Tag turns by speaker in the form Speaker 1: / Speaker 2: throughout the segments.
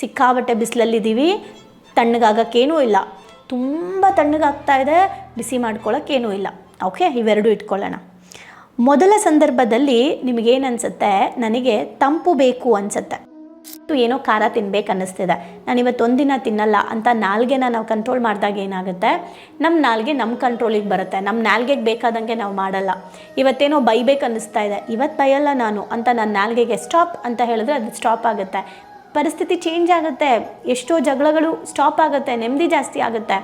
Speaker 1: ಸಿಕ್ಕಾಬಟ್ಟೆ ಬಿಸಿಲಲ್ಲಿದ್ದೀವಿ, ತಣ್ಣಗಾಗಕ್ಕೇನೂ ಇಲ್ಲ. ತುಂಬ ತಣ್ಣಗಾಗ್ತಾ ಇದೆ, ಬಿಸಿ ಮಾಡ್ಕೊಳ್ಳೋಕ್ಕೇನೂ ಇಲ್ಲ. ಓಕೆ, ಇವೆರಡು ಇಟ್ಕೊಳ್ಳೋಣ. ಮೊದಲ ಸಂದರ್ಭದಲ್ಲಿ ನಿಮಗೇನು ಅನಿಸುತ್ತೆ ನನಗೆ ತಂಪು ಬೇಕು ಅನಿಸುತ್ತೆ. ಇವತ್ತು ಏನೋ ಖಾರ ತಿನ್ಬೇಕು ಅನ್ನಿಸ್ತಿದೆ. ನಾನು ಇವತ್ತು ಒಂದಿನ ತಿನ್ನಲ್ಲ ಅಂತ ನಾಲ್ಗೆನ ನಾವು ಕಂಟ್ರೋಲ್ ಮಾಡಿದಾಗ ಏನಾಗುತ್ತೆ? ನಮ್ಮ ನಾಲ್ಗೆ ನಮ್ಮ ಕಂಟ್ರೋಲಿಗೆ ಬರುತ್ತೆ. ನಮ್ಮ ನಾಲ್ಗೆಗೆ ಬೇಕಾದಂಗೆ ನಾವು ಮಾಡಲ್ಲ. ಇವತ್ತೇನೋ ಬೈಬೇಕು ಅನ್ನಿಸ್ತಾ ಇದೆ. ಇವತ್ತು ಬೈಯಲ್ಲ ನಾನು ಅಂತ ನನ್ನ ನಾಲ್ಗೆಗೆ ಸ್ಟಾಪ್ ಅಂತ ಹೇಳಿದ್ರೆ ಅದು ಸ್ಟಾಪ್ ಆಗುತ್ತೆ. ಪರಿಸ್ಥಿತಿ ಚೇಂಜ್ ಆಗುತ್ತೆ. ಎಷ್ಟೋ ಜಗಳಗಳು ಸ್ಟಾಪ್ ಆಗುತ್ತೆ ನೆಮ್ಮದಿ ಜಾಸ್ತಿ ಆಗುತ್ತೆ.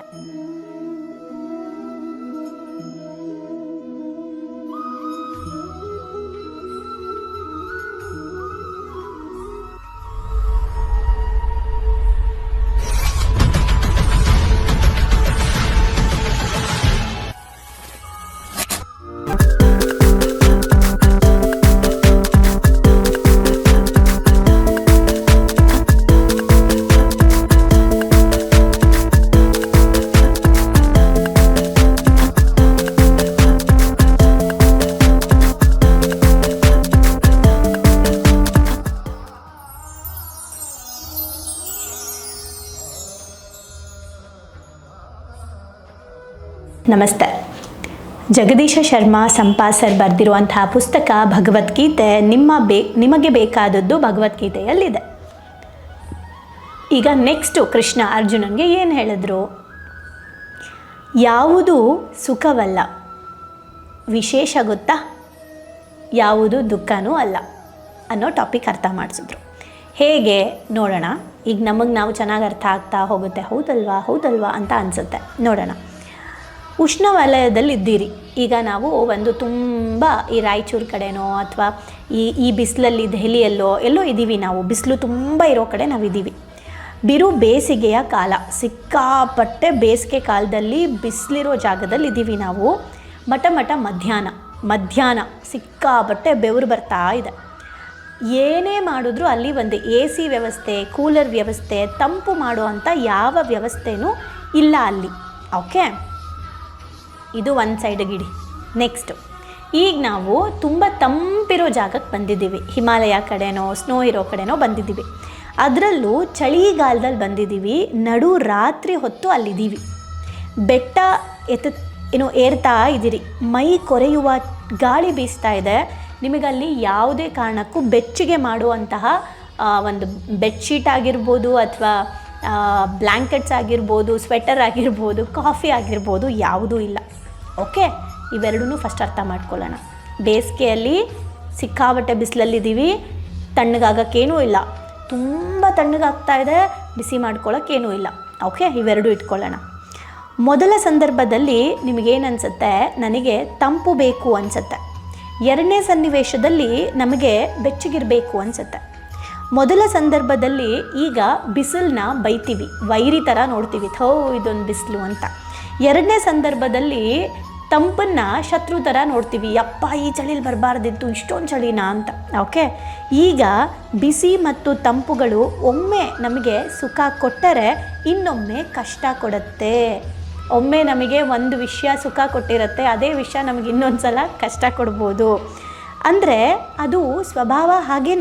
Speaker 1: ನಮಸ್ತೆ. ಜಗದೀಶ ಶರ್ಮಾ ಸಂಪಾ ಸರ್ ಬರೆದಿರುವಂತಹ ಪುಸ್ತಕ ಭಗವದ್ಗೀತೆ ನಿಮ್ಮ ಬೇ, ನಿಮಗೆ ಬೇಕಾದದ್ದು ಭಗವದ್ಗೀತೆಯಲ್ಲಿದೆ. ಈಗ ನೆಕ್ಸ್ಟು ಕೃಷ್ಣ ಅರ್ಜುನನಿಗೆ ಏನು ಹೇಳಿದ್ರು? ಯಾವುದು ಸುಖವಲ್ಲ, ವಿಶೇಷ ಗೊತ್ತಾ? ಯಾವುದು ದುಃಖನೂ ಅಲ್ಲ ಅನ್ನೋ ಟಾಪಿಕ್ ಅರ್ಥ ಮಾಡಿಸಿದ್ರು. ಹೇಗೆ ನೋಡೋಣ? ಈಗ ನಮಗೆ ನಾವು ಚೆನ್ನಾಗಿ ಅರ್ಥ ಆಗ್ತಾ ಹೋಗುತ್ತೆ, ಹೌದಲ್ವಾ? ಹೌದಲ್ವಾ ಅಂತ ಅನಿಸುತ್ತೆ. ನೋಡೋಣ. ಉಷ್ಣವಲಯದಲ್ಲಿ ಇದ್ದೀರಿ ಈಗ ನಾವು ಒಂದು ತುಂಬ ಈ ರಾಯಚೂರು ಕಡೆನೋ ಅಥವಾ ಈ ಈ ಬಿಸಿಲಲ್ಲಿ ದೆಹಲಿಯಲ್ಲೋ ಎಲ್ಲೋ ಇದ್ದೀವಿ ನಾವು. ಬಿಸಿಲು ತುಂಬ ಇರೋ ಕಡೆ ನಾವು ಇದ್ದೀವಿ ಬಿರು ಬೇಸಿಗೆಯ ಕಾಲ. ಸಿಕ್ಕಾಪಟ್ಟೆ ಬೇಸಿಗೆ ಕಾಲದಲ್ಲಿ ಬಿಸಿಲಿರೋ ಜಾಗದಲ್ಲಿ ಇದ್ದೀವಿ ನಾವು. ಮಠ ಮಠ ಮಧ್ಯಾಹ್ನ. ಮಧ್ಯಾಹ್ನ ಸಿಕ್ಕಾಪಟ್ಟೆ ಬೆವರು ಬರ್ತಾ ಇದೆ. ಏನೇ ಮಾಡಿದ್ರೂ ಅಲ್ಲಿ ಒಂದು ಎ ಸಿ ವ್ಯವಸ್ಥೆ, ಕೂಲರ್ ವ್ಯವಸ್ಥೆ, ತಂಪು ಮಾಡುವಂಥ ಯಾವ ವ್ಯವಸ್ಥೆನೂ ಇಲ್ಲ ಅಲ್ಲಿ. ಓಕೆ? ಇದು ಒಂದು ಸೈಡಿಗೆ ಇಡಿ. ನೆಕ್ಸ್ಟು ಈಗ ನಾವು ತುಂಬ ತಂಪಿರೋ ಜಾಗಕ್ಕೆ ಬಂದಿದ್ದೀವಿ. ಹಿಮಾಲಯ ಕಡೆನೋ ಸ್ನೋ ಇರೋ ಕಡೆನೋ ಬಂದಿದ್ದೀವಿ. ಅದರಲ್ಲೂ ಚಳಿಗಾಲದಲ್ಲಿ ಬಂದಿದ್ದೀವಿ. ನಡು ರಾತ್ರಿ ಹೊತ್ತು ಅಲ್ಲಿದ್ದೀವಿ. ಬೆಟ್ಟ ಎತ್ತ, ಏನು ಏರ್ತಾ ಇದ್ದೀರಿ. ಮೈ ಕೊರೆಯುವ ಗಾಳಿ ಬೀಸ್ತಾ ಇದೆ. ನಿಮಗಲ್ಲಿ ಯಾವುದೇ ಕಾರಣಕ್ಕೂ ಬೆಚ್ಚಗೆ ಮಾಡುವಂತಹ ಒಂದು ಬೆಡ್ಶೀಟ್ ಆಗಿರ್ಬೋದು ಅಥವಾ ಬ್ಲ್ಯಾಂಕೆಟ್ಸ್ ಆಗಿರ್ಬೋದು ಸ್ವೆಟರ್ ಆಗಿರ್ಬೋದು ಕಾಫಿ ಆಗಿರ್ಬೋದು, ಯಾವುದೂ ಇಲ್ಲ. ಓಕೆ ಇವೆರಡೂ ಫಸ್ಟ್ ಅರ್ಥ ಮಾಡ್ಕೊಳ್ಳೋಣ. ಬೇಸಿಗೆಯಲ್ಲಿ ಸಿಕ್ಕಾಬಟ್ಟೆ ಬಿಸಿಲಲ್ಲಿದ್ದೀವಿ, ತಣ್ಣಗಾಗಕ್ಕೇನೂ ಇಲ್ಲ. ತುಂಬ ತಣ್ಣಗಾಗ್ತಾ ಇದೆ, ಬಿಸಿ ಮಾಡ್ಕೊಳ್ಳೋಕ್ಕೇನೂ ಇಲ್ಲ. ಓಕೆ ಇವೆರಡೂ ಇಟ್ಕೊಳ್ಳೋಣ. ಮೊದಲ ಸಂದರ್ಭದಲ್ಲಿ ನಿಮಗೇನು ಅನಿಸುತ್ತೆ ನನಗೆ ತಂಪು ಬೇಕು ಅನಿಸುತ್ತೆ. ಎರಡನೇ ಸನ್ನಿವೇಶದಲ್ಲಿ ನಮಗೆ ಬೆಚ್ಚಗಿರಬೇಕು ಅನಿಸುತ್ತೆ. ಮೊದಲ ಸಂದರ್ಭದಲ್ಲಿ ಈಗ ಬಿಸಿಲನ್ನ ಬೈತೀವಿ, ವೈರಿ ಥರ ನೋಡ್ತೀವಿ. ಥೋ, ಇದೊಂದು ಬಿಸಿಲು ಅಂತ. ಎರಡನೇ ಸಂದರ್ಭದಲ್ಲಿ ತಂಪನ್ನು ಶತ್ರು ಥರ ನೋಡ್ತೀವಿ. ಯಪ್ಪ, ಈ ಚಳಿಲಿ ಬರಬಾರ್ದಿತ್ತು, ಇಷ್ಟೊಂದು ಚಳಿನಾ ಅಂತ. ಓಕೆ? ಈಗ ಬಿಸಿ ಮತ್ತು ತಂಪುಗಳು ಒಮ್ಮೆ ನಮಗೆ ಸುಖ ಕೊಟ್ಟರೆ ಇನ್ನೊಮ್ಮೆ ಕಷ್ಟ ಕೊಡುತ್ತೆ. ಒಮ್ಮೆ ನಮಗೆ ಒಂದು ವಿಷಯ ಸುಖ ಕೊಟ್ಟಿರುತ್ತೆ, ಅದೇ ವಿಷಯ ನಮಗೆ ಇನ್ನೊಂದು ಸಲ ಕಷ್ಟ ಕೊಡ್ಬೋದು. ಅಂದರೆ ಅದು ಸ್ವಭಾವ ಹಾಗೇ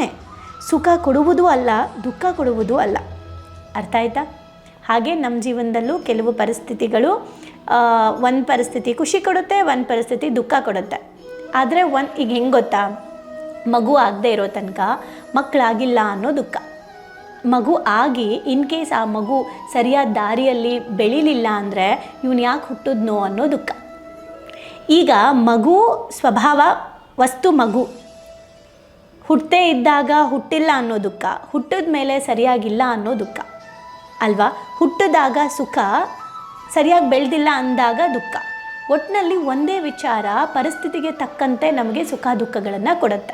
Speaker 1: ಸುಖ ಕೊಡುವುದು ಅಲ್ಲ, ದುಃಖ ಕೊಡುವುದು ಅಲ್ಲ. ಅರ್ಥ ಆಯ್ತಾ? ಹಾಗೆ ನಮ್ಮ ಜೀವನದಲ್ಲೂ ಕೆಲವು ಪರಿಸ್ಥಿತಿಗಳು ಒಂದು ಪರಿಸ್ಥಿತಿ ಖುಷಿ ಕೊಡುತ್ತೆ, ಒಂದು ಪರಿಸ್ಥಿತಿ ದುಃಖ ಕೊಡುತ್ತೆ. ಆದರೆ ಒಂದು ಈಗ ಹೆಂಗೆ ಗೊತ್ತಾ? ಮಗು ಆಗದೆ ಇರೋ ತನಕ ಮಕ್ಕಳಾಗಿಲ್ಲ ಅನ್ನೋ ದುಃಖ. ಮಗು ಆಗಿ ಇನ್ ಕೇಸ್ ಆ ಮಗು ಸರಿಯಾದ ದಾರಿಯಲ್ಲಿ ಬೆಳಿಲಿಲ್ಲ ಅಂದರೆ ಇವನು ಯಾಕೆ ಹುಟ್ಟಿದ್ನೋ ಅನ್ನೋ ದುಃಖ. ಈಗ ಮಗು ಸ್ವಭಾವ, ವಸ್ತು ಮಗು. ಹುಟ್ಟದೇ ಇದ್ದಾಗ ಹುಟ್ಟಿಲ್ಲ ಅನ್ನೋ ದುಃಖ, ಹುಟ್ಟಿದ ಮೇಲೆ ಸರಿಯಾಗಿಲ್ಲ ಅನ್ನೋ ದುಃಖ. ಅಲ್ವಾ? ಹುಟ್ಟಿದಾಗ ಸುಖ, ಸರಿಯಾಗಿ ಬೆಳೆದಿಲ್ಲ ಅಂದಾಗ ದುಃಖ. ಒಟ್ಟಿನಲ್ಲಿ ಒಂದೇ ವಿಚಾರ ಪರಿಸ್ಥಿತಿಗೆ ತಕ್ಕಂತೆ ನಮಗೆ ಸುಖ ದುಃಖಗಳನ್ನು ಕೊಡುತ್ತೆ.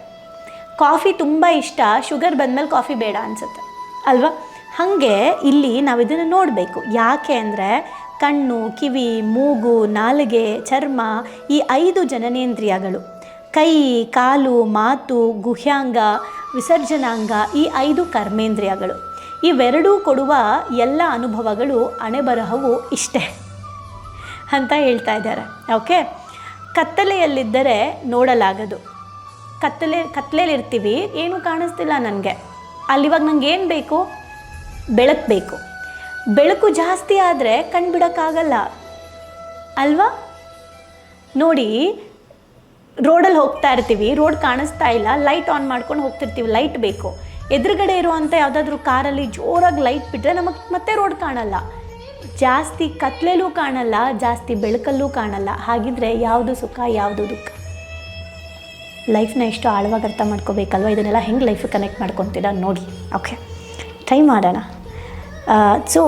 Speaker 1: ಕಾಫಿ ತುಂಬ ಇಷ್ಟ, ಶುಗರ್ ಬಂದಮೇಲೆ ಕಾಫಿ ಬೇಡ ಅನಿಸುತ್ತೆ. ಅಲ್ವಾ? ಹಾಗೆ ಇಲ್ಲಿ ನಾವು ಇದನ್ನು ನೋಡಬೇಕು. ಯಾಕೆ ಅಂದರೆ ಕಣ್ಣು, ಕಿವಿ, ಮೂಗು, ನಾಲಿಗೆ, ಚರ್ಮ ಈ ಐದು ಜನನೇಂದ್ರಿಯಗಳು. ಕೈ, ಕಾಲು, ಮಾತು, ಗುಹ್ಯಾಂಗ, ವಿಸರ್ಜನಾಂಗ ಈ ಐದು ಕರ್ಮೇಂದ್ರಿಯಗಳು. ಇವೆರಡೂ ಕೊಡುವ ಎಲ್ಲ ಅನುಭವಗಳು ಅಣೆಬರಹವು ಇಷ್ಟೇ ಅಂತ ಹೇಳ್ತಾ ಇದ್ದಾರೆ. ಓಕೆ? ಕತ್ತಲೆಯಲ್ಲಿದ್ದರೆ ನೋಡಲಾಗದು. ಕತ್ತಲೆ ಕತ್ತಲೆಯಲ್ಲಿರ್ತೀವಿ ಏನೂ ಕಾಣಿಸ್ತಿಲ್ಲ ನನಗೆ. ಅಲ್ಲಿವಾಗ ನಂಗೆ ಏನು ಬೇಕು? ಬೆಳಕು ಬೇಕು. ಬೆಳಕು ಜಾಸ್ತಿ ಆದರೆ ಕಣ್ಣು ಬಿಡೋಕ್ಕಾಗಲ್ಲ. ಅಲ್ವಾ? ನೋಡಿ ರೋಡಲ್ಲಿ ಹೋಗ್ತಾ ಇರ್ತೀವಿ, ರೋಡ್ ಕಾಣಿಸ್ತಾ ಇಲ್ಲ ಲೈಟ್ ಆನ್ ಮಾಡ್ಕೊಂಡು ಹೋಗ್ತಿರ್ತೀವಿ ಲೈಟ್ ಬೇಕು. ಎದುರುಗಡೆ ಇರುವಂಥ ಯಾವುದಾದ್ರೂ ಕಾರಲ್ಲಿ ಜೋರಾಗಿ ಲೈಟ್ ಬಿಟ್ಟರೆ ನಮಗೆ ಮತ್ತೆ ರೋಡ್ ಕಾಣಲ್ಲ. ಜಾಸ್ತಿ ಕತ್ಲೆಲೂ ಕಾಣಲ್ಲ, ಜಾಸ್ತಿ ಬೆಳಕಲ್ಲೂ ಕಾಣಲ್ಲ. ಹಾಗಿದ್ರೆ ಯಾವುದು ಸುಖ, ಯಾವುದು ದುಃಖ? ಲೈಫ್ನ ಎಷ್ಟು ಆಳವಾಗಿ ಅರ್ಥ ಮಾಡ್ಕೋಬೇಕಲ್ವ? ಇದನ್ನೆಲ್ಲ ಹೆಂಗೆ ಲೈಫ್ ಕನೆಕ್ಟ್ ಮಾಡ್ಕೊತೀರಾ ನೋಡಿ. ಓಕೆ ಟ್ರೈ ಮಾಡೋಣ. ಸೊ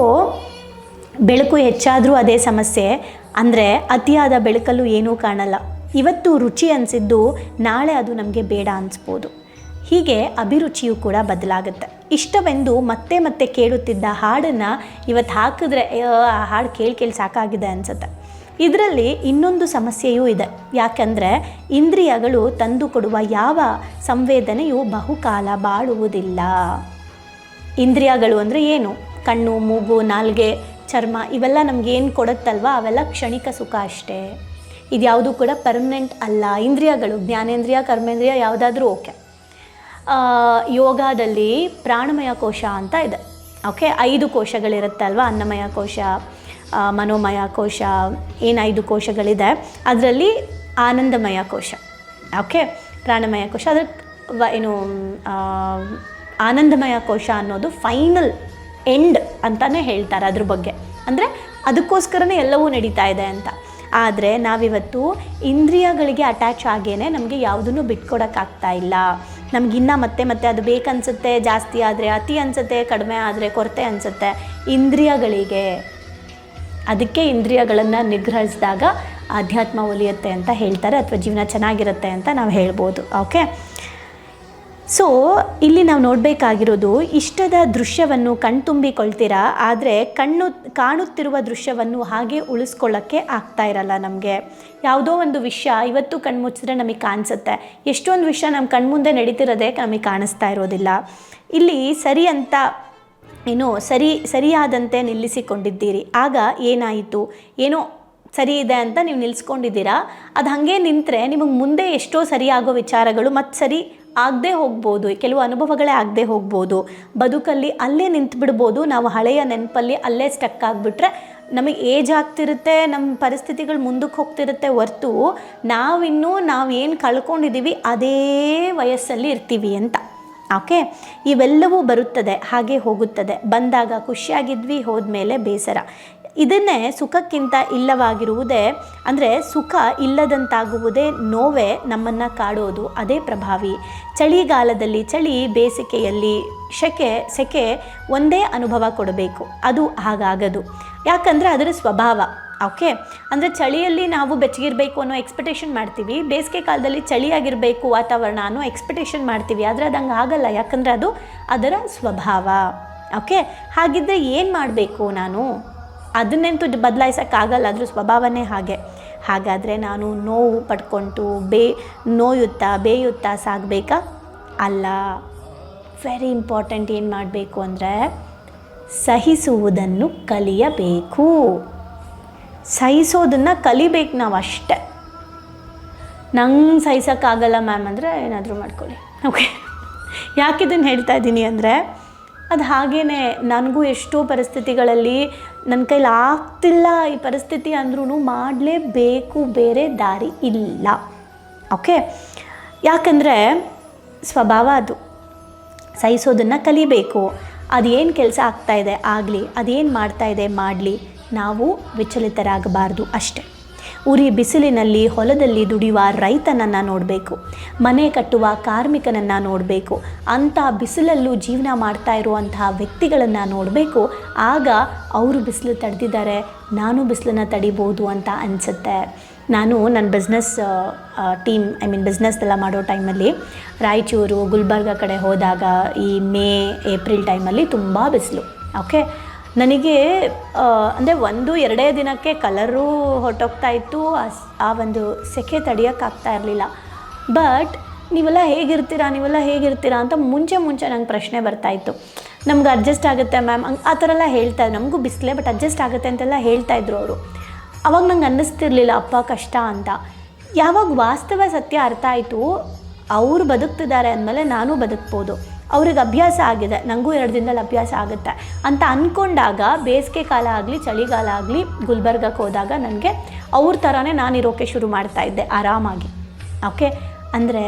Speaker 1: ಬೆಳಕು ಹೆಚ್ಚಾದರೂ ಅದೇ ಸಮಸ್ಯೆ. ಅಂದರೆ ಅತಿಯಾದ ಬೆಳಕಲ್ಲೂ ಏನೂ ಕಾಣಲ್ಲ. ಇವತ್ತು ರುಚಿ ಅನಿಸಿದ್ದು ನಾಳೆ ಅದು ನಮಗೆ ಬೇಡ ಅನಿಸ್ಬೋದು. ಹೀಗೆ ಅಭಿರುಚಿಯು ಕೂಡ ಬದಲಾಗುತ್ತೆ. ಇಷ್ಟವೆಂದು ಮತ್ತೆ ಮತ್ತೆ ಕೇಳುತ್ತಿದ್ದ ಹಾಡನ್ನು ಇವತ್ತು ಹಾಕಿದ್ರೆ ಆ ಹಾಡು ಕೇಳಿ ಕೇಳಿ ಸಾಕಾಗಿದೆ ಅನಿಸುತ್ತೆ. ಇದರಲ್ಲಿ ಇನ್ನೊಂದು ಸಮಸ್ಯೆಯೂ ಇದೆ. ಯಾಕಂದರೆ ಇಂದ್ರಿಯಗಳು ತಂದು ಕೊಡುವ ಯಾವ ಸಂವೇದನೆಯು ಬಹುಕಾಲ ಬಾಳುವುದಿಲ್ಲ. ಇಂದ್ರಿಯಗಳು ಅಂದರೆ ಏನು? ಕಣ್ಣು, ಮೂಗು, ನಾಲ್ಗೆ, ಚರ್ಮ ಇವೆಲ್ಲ ನಮಗೇನು ಕೊಡುತ್ತಲ್ವ? ಅವೆಲ್ಲ ಕ್ಷಣಿಕ ಸುಖ ಅಷ್ಟೇ. ಇದ್ಯಾವುದು ಕೂಡ ಪರ್ಮನೆಂಟ್ ಅಲ್ಲ. ಇಂದ್ರಿಯಗಳು, ಜ್ಞಾನೇಂದ್ರಿಯ, ಕರ್ಮೇಂದ್ರಿಯ ಯಾವುದಾದ್ರೂ ಓಕೆ ಯೋಗದಲ್ಲಿ ಪ್ರಾಣಮಯ ಕೋಶ ಅಂತ ಇದೆ. ಓಕೆ ಐದು ಕೋಶಗಳಿರುತ್ತಲ್ವ? ಅನ್ನಮಯ ಕೋಶ ಮನೋಮಯ ಕೋಶ, ಏನು ಐದು ಕೋಶಗಳಿದೆ? ಅದರಲ್ಲಿ ಆನಂದಮಯ ಕೋಶ. ಓಕೆ ಪ್ರಾಣಮಯ ಕೋಶ. ಅದ್ರ ಏನು ಆನಂದಮಯ ಕೋಶ ಅನ್ನೋದು ಫೈನಲ್ ಎಂಡ್ ಅಂತಲೇ ಹೇಳ್ತಾರೆ ಅದ್ರ ಬಗ್ಗೆ. ಅಂದರೆ ಅದಕ್ಕೋಸ್ಕರನೇ ಎಲ್ಲವೂ ನಡೀತಾ ಇದೆ ಅಂತ. ಆದರೆ ನಾವಿವತ್ತು ಇಂದ್ರಿಯಗಳಿಗೆ ಅಟ್ಯಾಚ್ ಆಗೇನೆ ನಮಗೆ ಯಾವುದನ್ನು ಬಿಟ್ಕೊಡೋಕ್ಕಾಗ್ತಾ ಇಲ್ಲ. ನಮಗಿನ್ನ ಮತ್ತೆ ಮತ್ತೆ ಅದು ಬೇಕನ್ಸುತ್ತೆ, ಜಾಸ್ತಿ ಆದರೆ ಅತಿ ಅನಿಸುತ್ತೆ, ಕಡಿಮೆ ಆದರೆ ಕೊರತೆ ಅನಿಸುತ್ತೆ. ಇಂದ್ರಿಯಗಳಿಗೆ, ಅದಕ್ಕೆ ಇಂದ್ರಿಯಗಳನ್ನು ನಿಗ್ರಹಿಸಿದಾಗ ಆಧ್ಯಾತ್ಮ ಒಲಿಯುತ್ತೆ ಅಂತ ಹೇಳ್ತಾರೆ, ಅಥವಾ ಜೀವನ ಚೆನ್ನಾಗಿರುತ್ತೆ ಅಂತ ನಾವು ಹೇಳ್ಬೋದು ಓಕೆ ಸೊ ಇಲ್ಲಿ ನಾವು ನೋಡಬೇಕಾಗಿರೋದು ಇಷ್ಟದ ದೃಶ್ಯವನ್ನು ಕಣ್ತುಂಬಿಕೊಳ್ತೀರಾ? ಆದರೆ ಕಣ್ಣು ಕಾಣುತ್ತಿರುವ ದೃಶ್ಯವನ್ನು ಹಾಗೆ ಉಳಿಸ್ಕೊಳ್ಳೋಕ್ಕೆ ಆಗ್ತಾ ಇರಲ್ಲ ನಮಗೆ. ಯಾವುದೋ ಒಂದು ವಿಷಯ ಇವತ್ತು ಕಣ್ಮುಚ್ಚಿದ್ರೆ ನಮಗೆ ಕಾಣಿಸುತ್ತೆ. ಎಷ್ಟೊಂದು ವಿಷಯ ನಮ್ಮ ಕಣ್ಮುಂದೆ ನಡೀತಿರೋದೇ ನಮಗೆ ಕಾಣಿಸ್ತಾ ಇರೋದಿಲ್ಲ. ಇಲ್ಲಿ ಸರಿ ಅಂತ ಏನು ಸರಿ, ಸರಿಯಾದಂತೆ ನಿಲ್ಲಿಸಿಕೊಂಡಿದ್ದೀರಿ. ಆಗ ಏನಾಯಿತು? ಏನೋ ಸರಿ ಇದೆ ಅಂತ ನೀವು ನಿಲ್ಲಿಸ್ಕೊಂಡಿದ್ದೀರಾ ಅದು ಹಾಗೆ ನಿಂತರೆ ನಿಮಗೆ ಮುಂದೆ ಎಷ್ಟೋ ಸರಿಯಾಗೋ ವಿಚಾರಗಳು ಮತ್ತು ಸರಿ ಆಗದೆ ಹೋಗ್ಬೋದು, ಕೆಲವು ಅನುಭವಗಳೇ ಆಗದೆ ಹೋಗ್ಬೋದು. ಬದುಕಲ್ಲಿ ಅಲ್ಲೇ ನಿಂತು ಬಿಡ್ಬೋದು. ನಾವು ಹಳೆಯ ನೆನಪಲ್ಲಿ ಅಲ್ಲೇ ಸ್ಟಕ್ ಆಗಿಬಿಟ್ರೆ ನಮಗೆ ಏಜ್ ಆಗ್ತಿರುತ್ತೆ, ನಮ್ಮ ಪರಿಸ್ಥಿತಿಗಳು ಮುಂದಕ್ಕೆ ಹೋಗ್ತಿರುತ್ತೆ ಹೊರ್ತು ನಾವಿನ್ನೂ ನಾವು ಏನು ಕಳ್ಕೊಂಡಿದ್ದೀವಿ ಅದೇ ವಯಸ್ಸಲ್ಲಿ ಇರ್ತೀವಿ ಅಂತ. ಓಕೆ ಇವೆಲ್ಲವೂ ಬರುತ್ತದೆ, ಹಾಗೆ ಹೋಗುತ್ತದೆ. ಬಂದಾಗ ಖುಷಿಯಾಗಿದ್ವಿ ಹೋದ ಮೇಲೆ ಬೇಸರ. ಇದನ್ನೇ ಸುಖಕ್ಕಿಂತ ಇಲ್ಲವಾಗಿರುವುದೇ, ಅಂದರೆ ಸುಖ ಇಲ್ಲದಂತಾಗುವುದೇ ನೋವೇ ನಮ್ಮನ್ನು ಕಾಡೋದು, ಅದೇ ಪ್ರಭಾವಿ. ಚಳಿಗಾಲದಲ್ಲಿ ಚಳಿ, ಬೇಸಿಗೆಯಲ್ಲಿ ಶೆಕೆ, ಸೆಕೆ ಒಂದೇ ಅನುಭವ ಕೊಡಬೇಕು, ಅದು ಹಾಗಾಗದು. ಯಾಕಂದರೆ ಅದರ ಸ್ವಭಾವ, ಓಕೆ? ಅಂದರೆ ಚಳಿಯಲ್ಲಿ ನಾವು ಬೆಚ್ಚಗಿರಬೇಕು ಅನ್ನೋ ಎಕ್ಸ್ಪೆಕ್ಟೇಷನ್ ಮಾಡ್ತೀವಿ, ಬೇಸಿಗೆ ಕಾಲದಲ್ಲಿ ಚಳಿಯಾಗಿರಬೇಕು ವಾತಾವರಣ ಅನ್ನೋ ಎಕ್ಸ್ಪೆಕ್ಟೇಷನ್ ಮಾಡ್ತೀವಿ, ಆದರೆ ಅದು ಹಂಗೆ ಆಗಲ್ಲ, ಯಾಕಂದರೆ ಅದು ಅದರ ಸ್ವಭಾವ, ಓಕೆ? ಹಾಗಿದ್ದರೆ ಏನು ಮಾಡಬೇಕು ನಾನು? ಅದನ್ನೆಂತೂ ಬದಲಾಯಿಸೋಕ್ಕಾಗಲ್ಲ, ಅದ್ರ ಸ್ವಭಾವನೇ ಹಾಗೆ. ಹಾಗಾದರೆ ನಾನು ನೋವು ಪಡ್ಕೊಂಡು ಬೇ, ನೋಯುತ್ತಾ, ಬೇಯುತ್ತಾ ಸಾಗಬೇಕಾ? ಅಲ್ಲ. ವೆರಿ ಇಂಪಾರ್ಟೆಂಟ್ ಏನು ಮಾಡಬೇಕು ಅಂದರೆ ಸಹಿಸುವುದನ್ನು ಕಲಿಯಬೇಕು. ಸಹಿಸೋದನ್ನು ಕಲಿಬೇಕು ನಾವು ಅಷ್ಟೆ ನಂಗೆ ಸಹಿಸೋಕ್ಕಾಗಲ್ಲ ಮ್ಯಾಮ್ ಅಂದರೆ ಏನಾದರೂ ಮಾಡ್ಕೊಳ್ಳಿ. ಓಕೆ ಯಾಕೆ ಇದನ್ನು ಹೇಳ್ತಾ ಇದ್ದೀನಿ ಅಂದರೆ ಅದು ಹಾಗೇ ನನಗೂ ಎಷ್ಟೋ ಪರಿಸ್ಥಿತಿಗಳಲ್ಲಿ ನನ್ನ ಕೈಲಿ ಆಗ್ತಿಲ್ಲ ಈ ಪರಿಸ್ಥಿತಿ ಅಂದ್ರೂ ಮಾಡಲೇಬೇಕು, ಬೇರೆ ದಾರಿ ಇಲ್ಲ. ಓಕೆ? ಯಾಕಂದರೆ ಸ್ವಭಾವ ಅದು. ಸಹಿಸೋದನ್ನು ಕಲಿಬೇಕು. ಅದೇನು ಕೆಲಸ ಆಗ್ತಾ ಇದೆ ಆಗಲಿ, ಅದೇನು ಮಾಡ್ತಾ ಇದೆ ಮಾಡಲಿ, ನಾವು ವಿಚಲಿತರಾಗಬಾರ್ದು ಅಷ್ಟೆ. ಉರಿ ಬಿಸಿಲಿನಲ್ಲಿ ಹೊಲದಲ್ಲಿ ದುಡಿಯುವ ರೈತನನ್ನು ನೋಡಬೇಕು. ಮನೆ ಕಟ್ಟುವ ಕಾರ್ಮಿಕನನ್ನು ನೋಡಬೇಕು. ಅಂಥ ಬಿಸಿಲಲ್ಲೂ ಜೀವನ ಮಾಡ್ತಾ ಇರುವಂತಹ ವ್ಯಕ್ತಿಗಳನ್ನು ನೋಡಬೇಕು. ಆಗ ಅವರು ಬಿಸಿಲು ತಡೆದಿದ್ದಾರೆ, ನಾನು ಬಿಸಿಲನ್ನು ತಡಿಬೋದು ಅಂತ ಅನಿಸುತ್ತೆ. ನಾನು ನನ್ನ business team I mean business ಎಲ್ಲ ಮಾಡೋ ಟೈಮಲ್ಲಿ ರಾಯಚೂರು, ಗುಲ್ಬರ್ಗ ಕಡೆ ಹೋದಾಗ ಈ ಮೇ, ಏಪ್ರಿಲ್ ಟೈಮಲ್ಲಿ ತುಂಬ ಬಿಸಿಲು ಓಕೆ ನನಗೆ ಅಂದರೆ ಒಂದು, ಎರಡೇ ದಿನಕ್ಕೆ ಕಲರು ಹೊರಟೋಗ್ತಾ ಇತ್ತು. ಆ ಒಂದು ಸೆಖೆ ತಡಿಯೋಕ್ಕಾಗ್ತಾ ಇರಲಿಲ್ಲ. ಬಟ್ ನೀವೆಲ್ಲ ಹೇಗಿರ್ತೀರಾ ನೀವೆಲ್ಲ ಹೇಗಿರ್ತೀರಾ ಅಂತ ಮುಂಚೆ ಮುಂಚೆ ನಂಗೆ ಪ್ರಶ್ನೆ ಬರ್ತಾಯಿತ್ತು ನಮ್ಗೆ ಅಡ್ಜಸ್ಟ್ ಆಗುತ್ತೆ ಮ್ಯಾಮ್ ಹಂಗೆ ಆ ಥರ ಎಲ್ಲ ಹೇಳ್ತಾ ನಮಗೂ ಬಿಸಿಲೆ ಬಟ್ ಅಡ್ಜಸ್ಟ್ ಆಗುತ್ತೆ ಅಂತೆಲ್ಲ ಹೇಳ್ತಾ ಇದ್ರು ಅವರು. ಅವಾಗ ನಂಗೆ ಅನ್ನಿಸ್ತಿರ್ಲಿಲ್ಲ, ಅಪ್ಪ ಕಷ್ಟ ಅಂತ. ಯಾವಾಗ ವಾಸ್ತವ ಸತ್ಯ ಅರ್ಥ ಆಯಿತು, ಅವರು ಬದುಕ್ತಿದ್ದಾರೆ ಅಂದಮೇಲೆ ನಾನು ಬದುಕ್ಬೋದು. ಅವ್ರಿಗೆ ಅಭ್ಯಾಸ ಆಗಿದೆ. ನನಗೂ ಎರಡು ದಿನದಲ್ಲಿ ಅಭ್ಯಾಸ ಆಗುತ್ತೆ. ಅಂತ ಅಂದ್ಕೊಂಡಾಗ ಬೇಸಿಗೆ ಕಾಲ ಆಗಲಿ, ಚಳಿಗಾಲ ಆಗಲಿ, ಗುಲ್ಬರ್ಗಕ್ಕೆ ಹೋದಾಗ ನನಗೆ ಅವ್ರ ಥರನೇ ನಾನು ಇರೋಕ್ಕೆ ಶುರು ಮಾಡ್ತಾ ಇದ್ದೆ ಆರಾಮಾಗಿ. ಓಕೆ ಅಂದರೆ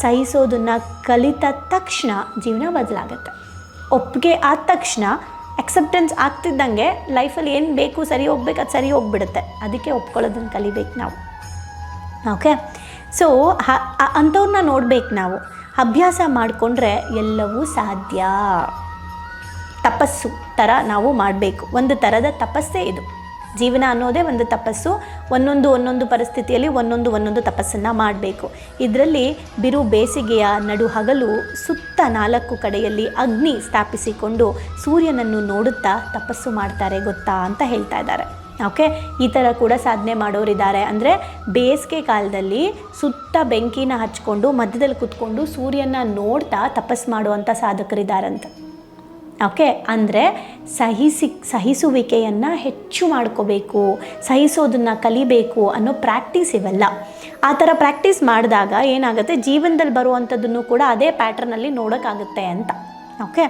Speaker 1: ಸಹಿಸೋದನ್ನು ಕಲಿತ ತಕ್ಷಣ ಜೀವನ ಬದಲಾಗುತ್ತೆ. ಒಪ್ಪಿಗೆ ಆದ ತಕ್ಷಣ ಅಕ್ಸೆಪ್ಟೆನ್ಸ್ ಆಗ್ತಿದ್ದಂಗೆ ಲೈಫಲ್ಲಿ ಏನು ಬೇಕು ಸರಿ ಹೋಗ್ಬೇಕು ಅದು ಸರಿ ಹೋಗ್ಬಿಡುತ್ತೆ. ಅದಕ್ಕೆ ಒಪ್ಕೊಳ್ಳೋದನ್ನು ಕಲಿಬೇಕು ನಾವು. ಓಕೆ ಸೊ ಅಂಥವ್ರನ್ನ ನೋಡ್ಬೇಕು ನಾವು. ಅಭ್ಯಾಸ ಮಾಡಿಕೊಂಡ್ರೆ ಎಲ್ಲವೂ ಸಾಧ್ಯ. ತಪಸ್ಸು ಥರ ನಾವು ಮಾಡಬೇಕು. ಒಂದು ಥರದ ತಪಸ್ಸೇ ಇದು. ಜೀವನ ಅನ್ನೋದೇ ಒಂದು ತಪಸ್ಸು. ಒಂದೊಂದು ಒಂದೊಂದು ಪರಿಸ್ಥಿತಿಯಲ್ಲಿ ಒಂದೊಂದು ಒಂದೊಂದು ತಪಸ್ಸನ್ನು ಮಾಡಬೇಕು. ಇದರಲ್ಲಿ ಬಿರು ಬೇಸಿಗೆಯ ನಡು ಹಗಲು ಸುತ್ತ ನಾಲ್ಕು ಕಡೆಯಲ್ಲಿ ಅಗ್ನಿ ಸ್ಥಾಪಿಸಿಕೊಂಡು ಸೂರ್ಯನನ್ನು ನೋಡುತ್ತಾ ತಪಸ್ಸು ಮಾಡ್ತಾರೆ ಗೊತ್ತಾ ಅಂತ ಹೇಳ್ತಾ ಇದ್ದಾರೆ. ಓಕೆ? ಈ ಥರ ಕೂಡ ಸಾಧನೆ ಮಾಡೋರಿದ್ದಾರೆ ಅಂದರೆ ಬೇಸಿಗೆ ಕಾಲದಲ್ಲಿ ಸುತ್ತ ಬೆಂಕಿನ ಹಚ್ಕೊಂಡು, ಮಧ್ಯದಲ್ಲಿ ಕುತ್ಕೊಂಡು ಸೂರ್ಯನ ನೋಡ್ತಾ ತಪಸ್ಸು ಮಾಡುವಂಥ ಸಾಧಕರಿದ್ದಾರಂತೆ. ಓಕೆ? ಅಂದರೆ ಸಹಿಸಿ ಸಹಿಸುವಿಕೆಯನ್ನು ಹೆಚ್ಚು ಮಾಡ್ಕೋಬೇಕು, ಸಹಿಸೋದನ್ನು ಕಲಿಬೇಕು ಅನ್ನೋ ಪ್ರಾಕ್ಟೀಸ್ ಇವೆಲ್ಲ. ಆ ಥರ ಪ್ರಾಕ್ಟೀಸ್ ಮಾಡಿದಾಗ ಏನಾಗುತ್ತೆ? ಜೀವನದಲ್ಲಿ ಬರುವಂಥದ್ದನ್ನು ಕೂಡ ಅದೇ ಪ್ಯಾಟ್ರನಲ್ಲಿ ನೋಡೋಕ್ಕಾಗುತ್ತೆ ಅಂತ. ಓಕೆ?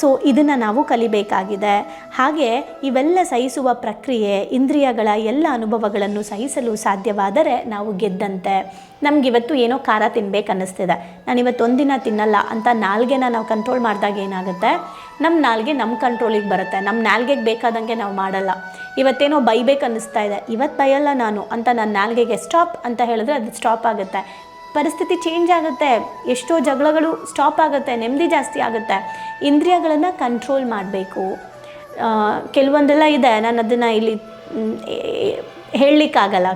Speaker 1: ಸೊ ಇದನ್ನು ನಾವು ಕಲಿಬೇಕಾಗಿದೆ. ಹಾಗೆ ಇವೆಲ್ಲ ಸಹಿಸುವ ಪ್ರಕ್ರಿಯೆ, ಇಂದ್ರಿಯಗಳ ಎಲ್ಲ ಅನುಭವಗಳನ್ನು ಸಹಿಸಲು ಸಾಧ್ಯವಾದರೆ ನಾವು ಗೆದ್ದಂತೆ. ನಮಗಿವತ್ತು ಏನೋ ಖಾರ ತಿನ್ಬೇಕು ಅನ್ನಿಸ್ತಿದೆ ನಾನು ಇವತ್ತು ಒಂದಿನ ತಿನ್ನಲ್ಲ ಅಂತ ನಾಲ್ಗೆನ ನಾವು ಕಂಟ್ರೋಲ್ ಮಾಡಿದಾಗ ಏನಾಗುತ್ತೆ? ನಮ್ಮ ನಾಲ್ಗೆ ನಮ್ಮ ಕಂಟ್ರೋಲಿಗೆ ಬರುತ್ತೆ. ನಮ್ಮ ನಾಲ್ಗೆಗೆ ಬೇಕಾದಂಗೆ ನಾವು ಮಾಡಲ್ಲ. ಇವತ್ತೇನೋ ಬೈಬೇಕು ಅನ್ನಿಸ್ತಾ ಇದೆ. ಇವತ್ತು ಬೈಯಲ್ಲ ನಾನು ಅಂತ ನನ್ನ ನಾಲ್ಗೆಗೆ ಸ್ಟಾಪ್ ಅಂತ ಹೇಳಿದ್ರೆ ಅದು ಸ್ಟಾಪ್ ಆಗುತ್ತೆ. ಪರಿಸ್ಥಿತಿ ಚೇಂಜ್ ಆಗುತ್ತೆ, ಎಷ್ಟೋ ಜಗಳಗಳು ಸ್ಟಾಪ್ ಆಗುತ್ತೆ, ನೆಮ್ಮದಿ ಜಾಸ್ತಿ ಆಗುತ್ತೆ. ಇಂದ್ರಿಯಗಳನ್ನು ಕಂಟ್ರೋಲ್ ಮಾಡಬೇಕು. ಕೆಲವೊಂದೆಲ್ಲ ಇದೆ, ನಾನು ಅದನ್ನು ಇಲ್ಲಿ ಹೇಳಲಿಕ್ಕಾಗಲ್ಲ.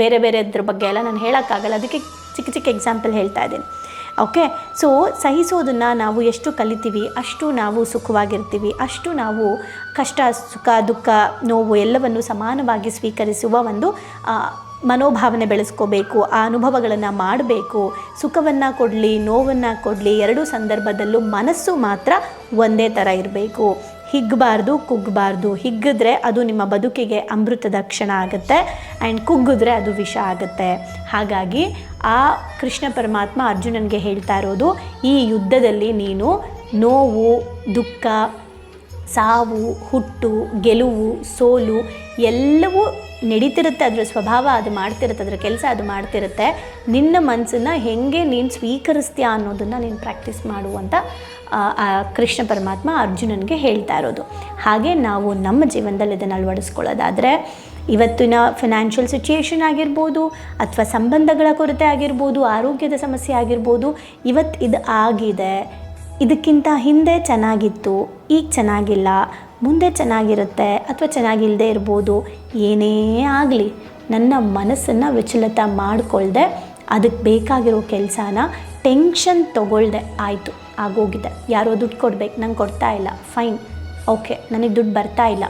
Speaker 1: ಬೇರೆ ಬೇರೆ ಅದ್ರ ಬಗ್ಗೆ ಎಲ್ಲ ನಾನು ಹೇಳೋಕ್ಕಾಗಲ್ಲ. ಅದಕ್ಕೆ ಚಿಕ್ಕ ಚಿಕ್ಕ ಎಕ್ಸಾಂಪಲ್ ಹೇಳ್ತಾ ಇದ್ದೀನಿ. ಓಕೆ ಸೊ ಸಹಿಸೋದನ್ನು ನಾವು ಎಷ್ಟು ಕಲಿತೀವಿ, ಅಷ್ಟು ನಾವು ಸುಖವಾಗಿರ್ತೀವಿ, ಅಷ್ಟು ನಾವು ಕಷ್ಟ, ಸುಖ, ದುಃಖ, ನೋವು ಎಲ್ಲವನ್ನು ಸಮಾನವಾಗಿ ಸ್ವೀಕರಿಸುವ ಒಂದು ಮನೋಭಾವನೆ ಬೆಳೆಸ್ಕೋಬೇಕು, ಆ ಅನುಭವಗಳನ್ನು ಮಾಡಬೇಕು, ಸುಖವನ್ನು ಕೊಡಲಿ, ನೋವನ್ನು ಕೊಡಲಿ, ಎರಡೂ ಸಂದರ್ಭದಲ್ಲೂ ಮನಸ್ಸು ಮಾತ್ರ ಒಂದೇ ಥರ ಇರಬೇಕು. ಹಿಗ್ಗಬಾರ್ದು ಕುಗ್ಗಬಾರ್ದು ಹಿಗ್ಗಿದ್ರೆ ಅದು ನಿಮ್ಮ ಬದುಕಿಗೆ ಅಮೃತದ ಕ್ಷಣ ಆಗುತ್ತೆ ಆ್ಯಂಡ್ ಕುಗ್ಗಿದ್ರೆ ಅದು ವಿಷ ಆಗುತ್ತೆ. ಹಾಗಾಗಿ ಆ ಕೃಷ್ಣ ಪರಮಾತ್ಮ ಅರ್ಜುನನಿಗೆ ಹೇಳ್ತಾ ಇರೋದು, ಈ ಯುದ್ಧದಲ್ಲಿ ನೀನು ನೋವು, ದುಃಖ, ಸಾವು, ಹುಟ್ಟು, ಗೆಲುವು, ಸೋಲು ಎಲ್ಲವೂ ನಡೀತಿರುತ್ತೆ, ಅದರ ಸ್ವಭಾವ ಅದು ಮಾಡ್ತಿರುತ್ತೆ, ಅದರ ಕೆಲಸ ಅದು ಮಾಡ್ತಿರುತ್ತೆ. ನಿನ್ನ ಮನಸ್ಸನ್ನು ಹೆಂಗೆ ನೀನು ಸ್ವೀಕರಿಸ್ತೀಯಾ ಅನ್ನೋದನ್ನು ನೀನು ಪ್ರಾಕ್ಟೀಸ್ ಮಾಡುವಂಥ ಕೃಷ್ಣ ಪರಮಾತ್ಮ ಅರ್ಜುನನಿಗೆ ಹೇಳ್ತಾ ಇರೋದು. ಹಾಗೆ ನಾವು ನಮ್ಮ ಜೀವನದಲ್ಲಿ ಇದನ್ನು ಅಳವಡಿಸ್ಕೊಳ್ಳೋದಾದರೆ, ಇವತ್ತಿನ ಫಿನಾನ್ಷಿಯಲ್ ಸಿಚುಯೇಷನ್ ಆಗಿರ್ಬೋದು, ಅಥವಾ ಸಂಬಂಧಗಳ ಕೊರತೆ ಆಗಿರ್ಬೋದು, ಆರೋಗ್ಯದ ಸಮಸ್ಯೆ ಆಗಿರ್ಬೋದು ಇವತ್ತು ಇದು ಆಗಿದೆ. ಇದಕ್ಕಿಂತ ಹಿಂದೆ ಚೆನ್ನಾಗಿತ್ತು, ಈಗ ಚೆನ್ನಾಗಿಲ್ಲ ಮುಂದೆ ಚೆನ್ನಾಗಿರುತ್ತೆ ಅಥವಾ ಚೆನ್ನಾಗಿಲ್ಲದೆ ಇರ್ಬೋದು, ಏನೇ ಆಗಲಿ, ನನ್ನ ಮನಸ್ಸನ್ನು ವಿಚಲಿತ ಮಾಡಿಕೊಳ್ದೆ ಅದಕ್ಕೆ ಬೇಕಾಗಿರೋ ಕೆಲಸನ ಟೆನ್ಷನ್ ತೊಗೊಳ್ದೆ ಆಯಿತು, ಆಗೋಗಿದೆ. ಯಾರೋ ದುಡ್ಡು ಕೊಡ್ಬೇಕು, ನಂಗೆ ಕೊಡ್ತಾ ಇಲ್ಲ ಫೈನ್ ಓಕೆ ನನಗೆ ದುಡ್ಡು ಬರ್ತಾ ಇಲ್ಲ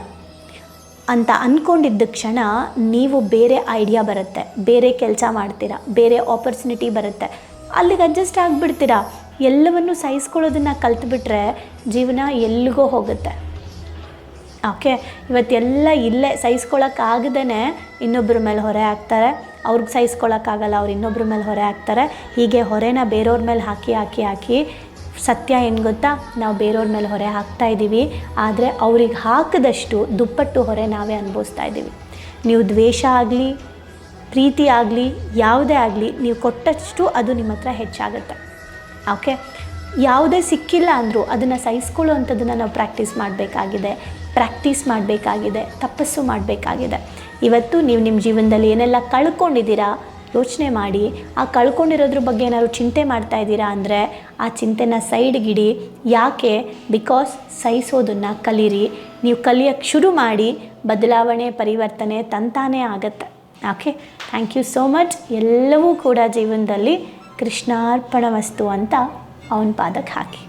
Speaker 1: ಅಂತ ಅಂದ್ಕೊಂಡಿದ್ದ ಕ್ಷಣ ನೀವು ಬೇರೆ ಐಡಿಯಾ ಬರುತ್ತೆ, ಬೇರೆ ಕೆಲಸ ಮಾಡ್ತೀರಾ, ಬೇರೆ ಆಪರ್ಚುನಿಟಿ ಬರುತ್ತೆ, ಅಲ್ಲಿಗೆ ಅಡ್ಜಸ್ಟ್ ಆಗಿಬಿಡ್ತೀರಾ? ಎಲ್ಲವನ್ನು ಸಹಿಸ್ಕೊಳ್ಳೋದನ್ನು ಕಲ್ತ್ಬಿಟ್ರೆ ಜೀವನ ಎಲ್ಲಿಗೋ ಹೋಗುತ್ತೆ. ಓಕೆ ಇವತ್ತೆಲ್ಲ ಇಲ್ಲೇ ಸಹಿಸ್ಕೊಳಕ್ಕಾಗದೇ ಇನ್ನೊಬ್ಬರ ಮೇಲೆ ಹೊರೆ ಹಾಕ್ತಾರೆ. ಅವ್ರಿಗೆ ಸಹಿಸ್ಕೊಳಕ್ಕಾಗಲ್ಲ ಅವ್ರು ಇನ್ನೊಬ್ಬರ ಮೇಲೆ ಹೊರೆ ಹಾಕ್ತಾರೆ. ಹೀಗೆ ಹೊರೆನ ಬೇರೆಯವ್ರ ಮೇಲೆ ಹಾಕಿ ಹಾಕಿ ಹಾಕಿ ಸತ್ಯ ಏನು ಗೊತ್ತಾ? ನಾವು ಬೇರೆಯವ್ರ ಮೇಲೆ ಹೊರೆ ಹಾಕ್ತಾ ಇದ್ದೀವಿ ಆದರೆ ಅವ್ರಿಗೆ ಹಾಕಿದಷ್ಟು ದುಪ್ಪಟ್ಟು ಹೊರೆ ನಾವೇ ಅನುಭವಿಸ್ತಾ ಇದ್ದೀವಿ ನೀವು ದ್ವೇಷ ಆಗಲಿ, ಪ್ರೀತಿ ಆಗಲಿ, ಯಾವುದೇ ಆಗಲಿ ನೀವು ಕೊಟ್ಟಷ್ಟು ಅದು ನಿಮ್ಮ ಹತ್ರ ಹೆಚ್ಚಾಗುತ್ತೆ. ಓಕೆ ಯಾವುದೇ ಸಿಕ್ಕಿಲ್ಲ ಅಂದರೂ ಅದನ್ನು ಸಹಿಸ್ಕೊಳ್ಳೋ ಅಂಥದ್ದನ್ನು ನಾವು ಪ್ರಾಕ್ಟೀಸ್ ಮಾಡಬೇಕಾಗಿದೆ. ಪ್ರಾಕ್ಟೀಸ್ ಮಾಡಬೇಕಾಗಿದೆ, ತಪಸ್ಸು ಮಾಡಬೇಕಾಗಿದೆ. ಇವತ್ತು ನೀವು ನಿಮ್ಮ ಜೀವನದಲ್ಲಿ ಏನೆಲ್ಲ ಕಳ್ಕೊಂಡಿದ್ದೀರಾ, ಯೋಚನೆ ಮಾಡಿ, ಆ ಕಳ್ಕೊಂಡಿರೋದ್ರ ಬಗ್ಗೆ ಏನಾದ್ರು ಚಿಂತೆ ಮಾಡ್ತಾ ಇದ್ದೀರಾ ಅಂದರೆ, ಆ ಚಿಂತೆನ ಸೈಡ್ಗಿಡಿ, ಯಾಕೆ? ಬಿಕಾಸ್ ಸಹಿಸೋದನ್ನು ಕಲೀರಿ. ನೀವು ಕಲಿಯೋಕ್ಕೆ ಶುರು ಮಾಡಿ, ಬದಲಾವಣೆ, ಪರಿವರ್ತನೆ ತಂತಾನೇ ಆಗತ್ತೆ. Okay? Thank you so much. ಎಲ್ಲವೂ ಕೂಡ ಜೀವನದಲ್ಲಿ ಕೃಷ್ಣಾರ್ಪಣ ವಸ್ತು ಅಂತ ಅವನ ಪಾದಕ್ಕೆ ಹಾಕಿ.